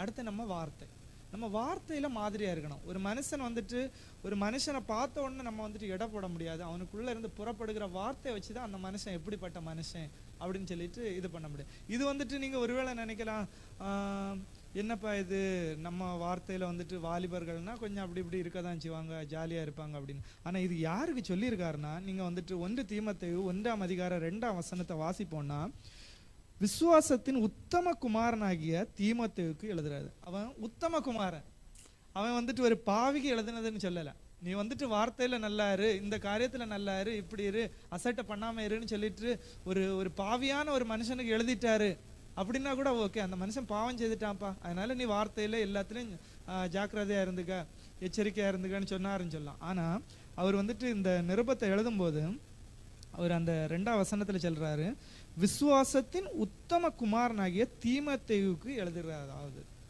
அடுத்து நம்ம வார்த்தை. நம்ம வார்த்தையில் மாதிரியாக இருக்கணும். ஒரு மனுஷன் வந்துட்டு ஒரு மனுஷனை பார்த்த உடனே நம்ம வந்துட்டு எடை போட முடியாது. அவனுக்குள்ளே இருந்து புறப்படுகிற வார்த்தையை வச்சு தான் அந்த மனுஷன் எப்படிப்பட்ட மனுஷன் அப்படின்னு சொல்லிட்டு இது பண்ண முடியும். இது வந்துட்டு நீங்கள் ஒருவேளை நினைக்கலாம் என்னப்பா இது? நம்ம வார்த்தையில் வந்துட்டு வாலிபர்கள்னா கொஞ்சம் அப்படி இப்படி இருக்க தான் செய்வாங்க ஜாலியாக இருப்பாங்க அப்படின்னு. ஆனால் இது யாருக்கு சொல்லியிருக்காருன்னா நீங்கள் வந்துட்டு ஒன்று தீமத்தை ஒன்றாம் அதிகாரம் ரெண்டாம் வசனத்தை வாசிப்போன்னா விசுவாசத்தின் உத்தம குமாரனாகிய தீமத்தேவுக்கு எழுதுறாரு. அவன் உத்தம குமாரன். அவன் வந்துட்டு ஒரு பாவிக்கு எழுதுனதுன்னு சொல்லலை. நீ வந்துட்டு வார்த்தையில் நல்லா இரு இந்த காரியத்தில் நல்லா இரு இப்படி இரு அசட்டை பண்ணாமல் இருன்னு சொல்லிட்டு ஒரு ஒரு பாவியான ஒரு மனுஷனுக்கு எழுதிட்டாரு. அப்படின்னா கூட ஓகே அந்த மனுஷன் பாவம் செய்துட்டான்ப்பா. அதனால நீ வார்த்தையில் எல்லாத்துலேயும் ஜாக்கிரதையாக இருந்துக்க எச்சரிக்கையாக இருந்துக்கன்னு சொன்னாருன்னு சொல்லலாம். ஆனால் அவர் வந்துட்டு இந்த நிருபத்தை எழுதும்போது அவர் அந்த ரெண்டாம் வசனத்தில் சொல்கிறாரு விசுவாசத்தின் உத்தம குமாரனாகிய தீமத்தேவுக்கு எழுதுகிறார்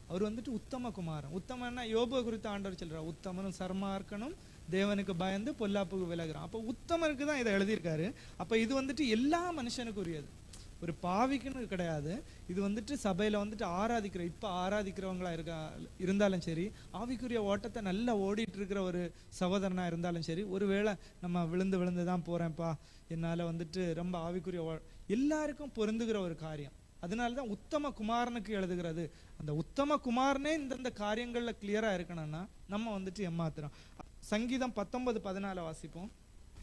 அவர் வந்துட்டு உத்தம குமாரன். உத்தமன்னா யோபு குறித்து ஆண்டவர் சொல்கிறார் உத்தமனும் சர்மார்க்கனும் தேவனுக்கு பயந்து பொல்லாப்புக்கு விலகுறான். அப்போ உத்தமருக்கு தான் இதை எழுதியிருக்காரு. அப்போ இது வந்துட்டு எல்லா மனுஷனுக்கு உரியது ஒரு பாவிக்குன்னு கிடையாது. இது வந்துட்டு சபையில் வந்துட்டு ஆராதிக்கிற இப்போ ஆராதிக்கிறவங்களா இருக்கா இருந்தாலும் சரி ஆவிக்குரிய ஓட்டத்தை நல்லா ஓடிட்டு இருக்கிற ஒரு சகோதரனாக இருந்தாலும் சரி ஒருவேளை நம்ம விழுந்து விழுந்து தான் போகிறேன்ப்பா என்னால் வந்துட்டு ரொம்ப ஆவிக்குரிய ஓ- எல்லாருக்கும் பொருந்துகிற ஒரு காரியம். அதனால தான் உத்தம குமாரனுக்கு எழுதுகிறது. அந்த உத்தம குமாரனே இந்தந்த காரியங்களில் கிளியராக இருக்கணும்னா நம்ம வந்துட்டு ஏமாத்துறோம். சங்கீதம் பத்தொன்பது பதினால வாசிப்போம்.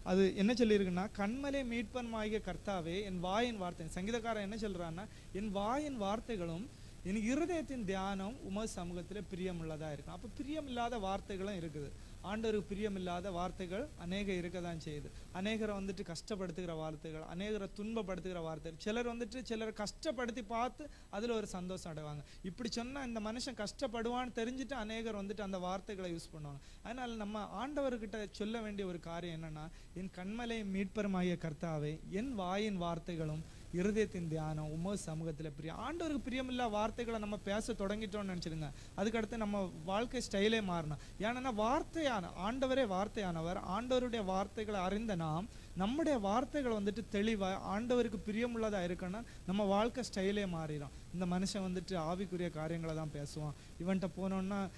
அது என்ன சொல்லியிருக்குன்னா கண்மலை மீட்பன்மாகிய கர்த்தாவே என் வாயின் வார்த்தை சங்கீதக்காரன் என்ன சொல்கிறான்னா என் வாயின் வார்த்தைகளும் என் இருதயத்தின் தியானம் உம சமூகத்தில் பிரியமுள்ளதாக இருக்கும். அப்போ பிரியமில்லாத வார்த்தைகளும் இருக்குது. ஆண்டவருக்கு பிரியமில்லாத வார்த்தைகள் அநேக இருக்க தான் செய்யுது. அநேகரை வந்துட்டு கஷ்டப்படுத்துகிற வார்த்தைகள் அநேகரை துன்பப்படுத்துகிற வார்த்தைகள். சிலர் வந்துட்டு சிலரை கஷ்டப்படுத்தி பார்த்து அதில் ஒரு சந்தோஷம் அடைவாங்க. இப்படி சொன்னால் இந்த மனுஷன் கஷ்டப்படுவான்னு தெரிஞ்சுட்டு அநேகர் வந்துட்டு அந்த வார்த்தைகளை யூஸ் பண்ணுவாங்க. அதனால் நம்ம ஆண்டவர்கிட்ட சொல்ல வேண்டிய ஒரு காரியம் என்னென்னா என் கண்மலை மீட்பருமாகிய கர்த்தாவே என் வாயின் வார்த்தைகளும் இருதயத்தின் தியானம் உம சமூகத்தில் பிரியம். ஆண்டவருக்கு பிரியமில்லா வார்த்தைகளை நம்ம பேச தொடங்கிட்டோம்னு நினச்சிடுங்க அதுக்கடுத்து நம்ம வாழ்க்கை ஸ்டைலே மாறணும். ஏன்னா வார்த்தையான ஆண்டவரே வார்த்தையானவர். ஆண்டவருடைய வார்த்தைகளை அறிந்த நாம் நம்முடைய வார்த்தைகள் வந்துட்டு தெளிவாக ஆண்டவருக்கு பிரியமுள்ளதாக இருக்கணும் நம்ம வாழ்க்கை ஸ்டைலே மாறிடும். இந்த மனுஷன் வந்துட்டு ஆவிக்குரிய காரியங்களை தான் பேசுவான். இவன்கிட்ட போனோன்னா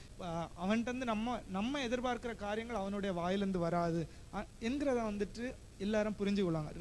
அவன்கிட்டருந்து நம்ம நம்ம எதிர்பார்க்கிற காரியங்கள் அவனுடைய வாயிலேருந்து வராது. அ- என்கிறத வந்துட்டு எல்லாரும் புரிஞ்சுக்கொள்ளாங்க